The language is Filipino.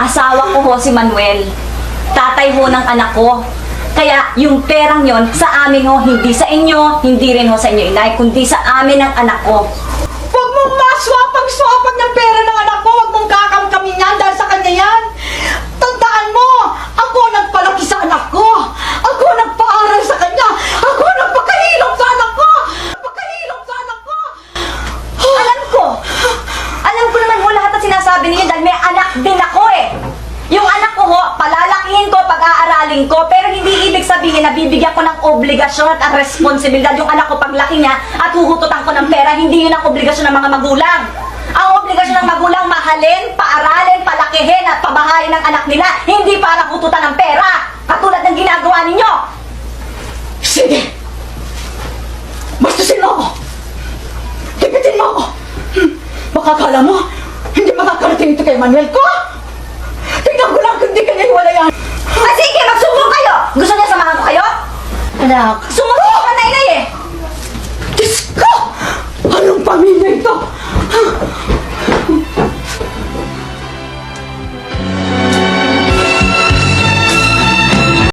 Asawa ko ho si Manuel. Tatay ho ng anak ko. Kaya yung perang yon sa amin ho, hindi sa inyo, hindi rin ho sa inyo inay, kundi sa amin ng anak ko. Huwag mong maswapag-swapag ng pera ng anak ko. Huwag mong kakamkamin yan dahil sa kanya yan. Tandaan mo, ako nagpalaki sa anak ko. Ako nagpaaral sa kanya. Ako nagpakahilom sa anak ko. Nagpakahilom sa anak ko. Alam ko! Alam ko naman ho lahat ng sinasabi ninyo dahil may anak din ako eh! Yung anak ko ho, palalakihin ko, pag-aaralin ko, pero hindi ibig sabihin na bibigyan ko ng obligasyon at responsibilidad yung anak ko paglaki niya at huhututan ko ng pera, hindi yun ang obligasyon ng mga magulang. Ang obligasyon ng magulang, mahalin, paaralin, palakihin at pabahayin ng anak nila, hindi para hututan ng pera, katulad ng ginagawa ninyo. Sige. Bastusin mo ako. Tipitin mo ako. Hmm. Baka mo, hindi makakarating ito kay Manuel ko? Tingnan ko lang kung Anak, Sumunod